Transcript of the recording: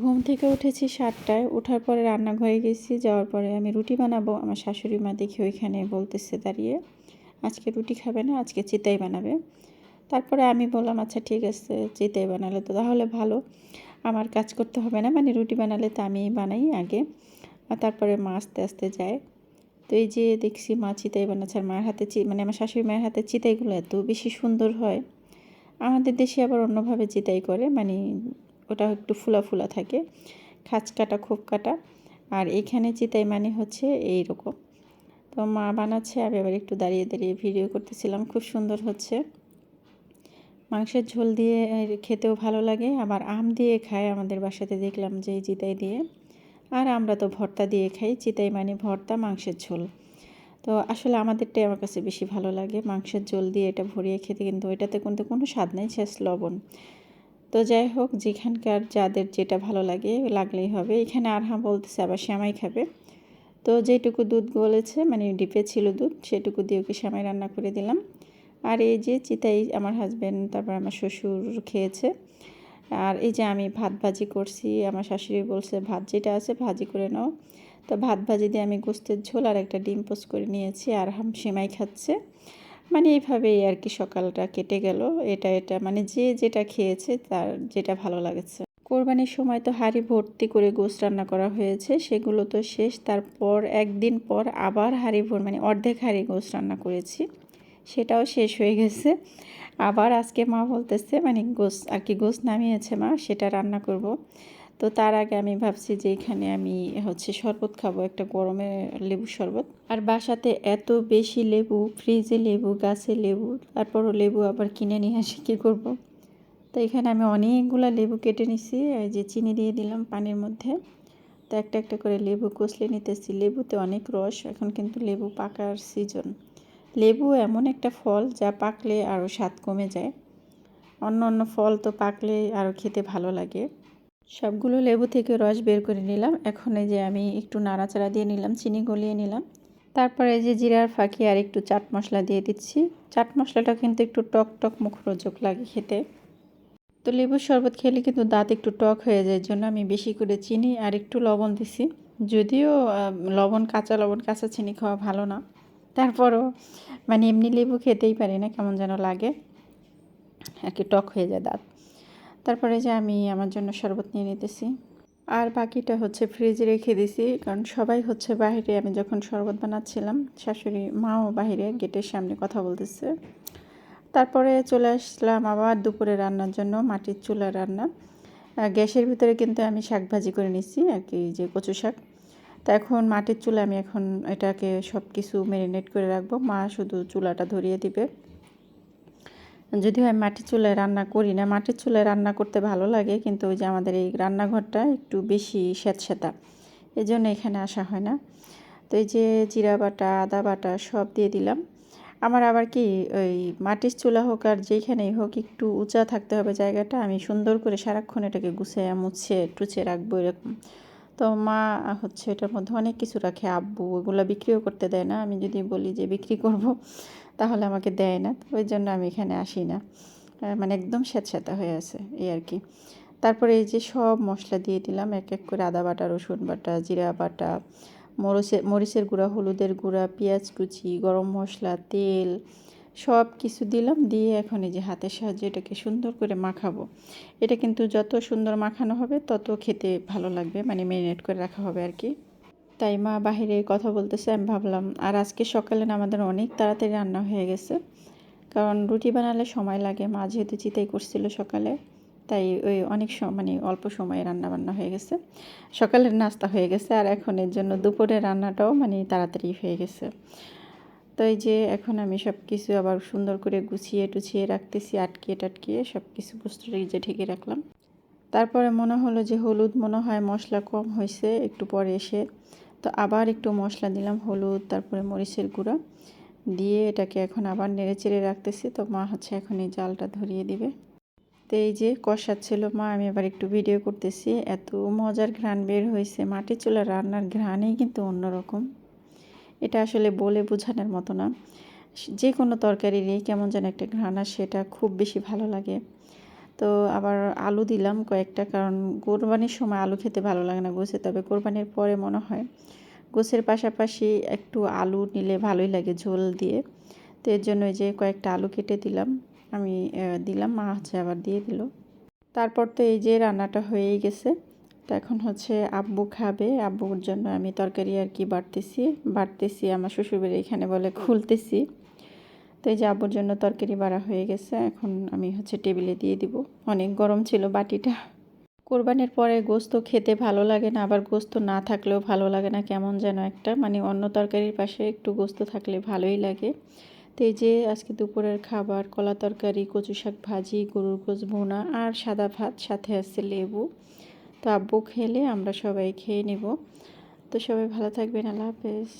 ঘুম থেকে উঠেছি সাতটায় ওঠার পরে রান্নাঘরে গেছি, যাওয়ার পরে আমি রুটি বানাবো, আমার শাশুড়ি মা দেখি ওইখানে বলতেছে দাঁড়িয়ে, আজকে রুটি খাবে না, আজকে চিতাই বানাবে। তারপরে আমি বললাম আচ্ছা ঠিক আছে, চিতাই বানালে তো তাহলে ভালো, আমার কাজ করতে হবে না মানে রুটি বানালে তো আমি বানাই আগে। আর তারপরে মা আস্তে আস্তে যায়। তো এই যে দেখছি মা চিতাই বানাচ্ছে, আর মায়ের হাতে চি মানে আমার শাশুড়ি মায়ের হাতে চিতাইগুলো এত বেশি সুন্দর হয়। আমাদের দেশে আবার অন্যভাবে চিতাই করে মানে ওটা একটু ফুলা ফুলা থাকে। খাঁচ কাটা খোপ কাটা আর এখানে চিতাই মানে হচ্ছে এই রকম তো মা বানাচ্ছে, আমি আবার একটু দাঁড়িয়ে দাঁড়িয়ে ভিডিও করতেছিলাম। খুব সুন্দর হচ্ছে। মাংসের ঝোল দিয়ে খেতেও ভালো লাগে। আবার আম দিয়ে খায় আমাদের বাসাতে দেখলাম যে চিতাই দিয়ে। আর আমরা তো ভর্তা দিয়ে খাই। চিতাই মানে ভর্তা, মাংসের ঝোল। তো আসলে আমাদেরটাই আমার কাছে বেশি ভালো লাগে। মাংসের ঝোল দিয়ে এটা ভরিয়ে খেতে। কিন্তু এটাতে কিন্তু কোনো স্বাদ নেই শেষ লবণ। তো যাই হোক, যেখানকার যাদের যেটা ভালো লাগে, লাগলেই হবে। এখানে আর আরহা বলতেছে, আবার শ্যামাই খাবে। তো যেটুকু দুধ গলেছে মানে ডিপে ছিল দুধ, সেটুকু দিয়ে ওকে শ্যামাই রান্না করে দিলাম। আর এই যে চিতাই আমার হাজব্যান্ড তারপর আমার শ্বশুর খেয়েছে। আর এই যে আমি ভাত ভাজি করছি, আমার শাশুড়ি বলছে, ভাত যেটা আছে ভাজি করে নাও। তো ভাত ভাজি দিয়ে আমি গোস্তের ঝোল আর একটা ডিম পোস্ট করে নিয়েছি। আর হাম সেমাই খাচ্ছে। মানে এইভাবেই আর কি সকালটা কেটে গেল। এটা এটা মানে যে যেটা খেয়েছে তার যেটা ভালো লাগেছে। কোরবানির সময় তো হাঁড়ি ভর্তি করে গোস্ত রান্না করা হয়েছে, সেগুলো তো শেষ। তারপর একদিন পর আবার হাঁড়ি ভর মানে অর্ধেক হাঁড়ি গোস্ত রান্না করেছি। সেটাও শেষ হয়ে গেছে। আবার আজকে মা বলতেছে মানে গোস আর কি গোস নামিয়েছে মা, সেটা রান্না করব। তো তার আগে আমি ভাবছি যে এখানে আমি হচ্ছে শরবত খাব, একটা গরমে লেবু শরবত। আর বাসাতে এত বেশি লেবু, ফ্রিজে লেবু, গাছে লেবু, তারপরও লেবু আবার কিনে নিয়ে আসি, কী করব? তো এখানে আমি অনেকগুলো লেবু কেটে নিছি যে চিনি দিয়ে দিলাম পানির মধ্যে। তো একটা একটা করে লেবু কষলে নিতেছি। লেবুতে অনেক রস, এখন কিন্তু লেবু পাকার সিজন লেবু এমন একটা ফল যা পাকলে আরও স্বাদ কমে যায়। অন্য অন্য ফল তো পাকলে আরও খেতে ভালো লাগে। সবগুলো লেবু থেকে রস বের করে নিলাম। এখন এই যে আমি একটু নাড়াচাড়া দিয়ে নিলাম, চিনি গলিয়ে নিলাম। তারপরে এই যে জিরার ফাঁকি আর একটু চাট মশলা দিয়ে দিচ্ছি। চাট মশলাটা কিন্তু একটু টক টক মুখরোচক লাগে খেতে। তো লেবুর শরবত খেলে কিন্তু দাঁত একটু টক হয়ে যায় জন্য আমি বেশি করে চিনি আর একটু লবণ দিছি। যদিও লবণ, কাঁচা লবণ, কাঁচা চিনি খাওয়া ভালো না। তারপরও মানে এমনি লেবু খেতেই পারি না, কেমন যেন লাগে। আর কি টক হয়ে যায় দাঁত। তারপরে যে আমি আমার জন্য শরবত নিয়ে নিতেছি। আর বাকিটা হচ্ছে ফ্রিজে রেখে দিছি, কারণ সবাই হচ্ছে বাহিরে আমি যখন শরবত বানাচ্ছিলাম, শাশুড়ি মাও বাহিরে গেটের সামনে কথা বলতেছে। তারপরে চলে আসলাম আবার দুপুরে রান্নার জন্য মাটির চুলা রান্না। গ্যাসের ভিতরে কিন্তু আমি শাক ভাজি করে নিছি, আর কি যে কচু শাক। তা এখন মাটির চুলা আমি এখন এটাকে সব কিছু ম্যারিনেট করে রাখব। মা শুধু চুলাটা ধরিয়ে দিবে। যদিও আমি মাটির চুলায় রান্না করি না, মাটির চুলায় রান্না করতে ভালো লাগে, কিন্তু ওই যে আমাদের এই রান্নাঘরটা একটু বেশি স্যাঁতস্যাঁতা। এই জন্য এখানে আসা হয় না। তো এই যে জিরা বাটা, আদা বাটা সব দিয়ে দিলাম। আমার আবার কি ওই মাটির চুলা হোক আর যেখানেই হোক একটু উঁচা থাকতে হবে জায়গাটা, আমি সুন্দর করে সারাক্ষণ এটাকে গুছিয়ে মুছে টুচে রাখব এরকম। তো মা হচ্ছে এটার মধ্যে অনেক কিছু রাখে, আব্বু ওগুলো বিক্রিও করতে দেয় না। আমি যদি বলি যে বিক্রি করব তাহলে আমাকে দেয় না, ওই জন্য আমি এখানে আসি না। মানে একদম স্যাঁতস্যাঁতা হয়ে আছে এই আর কি। তারপরে এই যে সব মশলা দিয়ে দিলাম, এক এক করে আদা বাটা, রসুন বাটা, জিরা বাটা, মরিচের মরিচের গুঁড়া, হলুদের গুঁড়া, পেঁয়াজ কুচি, গরম মশলা, তেল, সব কিছু দিলাম, দিয়ে এখন এই যে হাতের সাহায্যে এটাকে সুন্দর করে মাখাবো। এটা কিন্তু যত সুন্দর মাখানো হবে, তত খেতে ভালো লাগবে মানে ম্যারিনেট করে রাখা হবে আর কি। তাই মা বাহিরে কথা বলতেছে, আমি ভাবলাম, আর আজকে সকালে আমাদের অনেক তাড়াতাড়ি রান্না হয়ে গেছে। কারণ রুটি বানালে সময় লাগে, মা যেহেতু চিতাই করছিল সকালে, তাই ওই অনেক মানে অল্প সময়ে রান্না বান্না হয়ে গেছে। সকালের নাস্তা হয়ে গেছে, আর এখন এর জন্য দুপুরের রান্নাটাও মানে তাড়াতাড়ি হয়ে গেছে। তো এই যে এখন আমি সব কিছু আবার সুন্দর করে গুছিয়ে টুছিয়ে রাখতেছি, আটকিয়ে টাটকিয়ে সব কিছু বস্তু যে ঢেকে রাখলাম। তারপরে মনে হলো যে হলুদ মনে হয় মশলা কম হয়েছে একটু পরে এসে তো আবার একটু মশলা দিলাম, হলুদ, তারপরে মরিচের গুঁড়া। দিয়ে এটাকে এখন আবার নেড়ে চেড়ে রাখতেছি। তো মা হচ্ছে এখন এই জালটা ধরিয়ে দিবে। তো এই যে কষাচ্ছিল মা, আমি এবার একটু ভিডিও করতেছি। এত মজার ঘ্রাণ বের হয়েছে। মাটির চুলা রান্নার ঘ্রাণেই কিন্তু অন্যরকম। এটা আসলে বলে বোঝানোর মতো না। যে কোনো তরকারিরই কেমন যেন একটা ঘ্রাণ সেটা খুব বেশি ভালো লাগে। তো আবার আলু দিলাম কয়েকটা, কারণ কোরবানির সময় আলু খেতে ভালো লাগে না গোছে, তবে কোরবানির পরে মনে হয় গোছের পাশাপাশি একটু আলু নিলে ভালোই লাগে ঝোল দিয়ে। তো এর জন্য যে কয়েকটা আলু কেটে দিলাম, আমি দিলাম, মা হচ্ছে আবার দিয়ে দিল। তারপর তো এই যে রান্নাটা হয়েই গেছে, তো এখন হচ্ছে আব্বু খাবে, আব্বুর জন্য আমি তরকারি আর কি বাড়তেছি বাড়তেছি আমার শ্বশুরবাড়ি এখানে বলে খুলতেছি। তো এই যে আব্বুর জন্য তরকারি বাড়া হয়ে গেছে, এখন আমি হচ্ছে টেবিলে দিয়ে দিব। অনেক গরম ছিল বাটিটা। কোরবানির পরে গোস্ত খেতে ভালো লাগে না, আবার গোস্ত না থাকলেও ভালো লাগে না, কেমন যেন একটা। মানে অন্য তরকারির পাশে একটু গোস্ত থাকলে ভালোই লাগে। তো এই যে আজকে দুপুরের খাবার, কলা তরকারি, কচু শাক ভাজি, গরুর গোস ভুনা আর সাদা ভাত, সাথে আছে লেবু। তো আব্বু খেলে আমরা সবাই খেয়ে নেব। তো সবাই ভালো থাকবেন, আল্লাহ হাফেজ।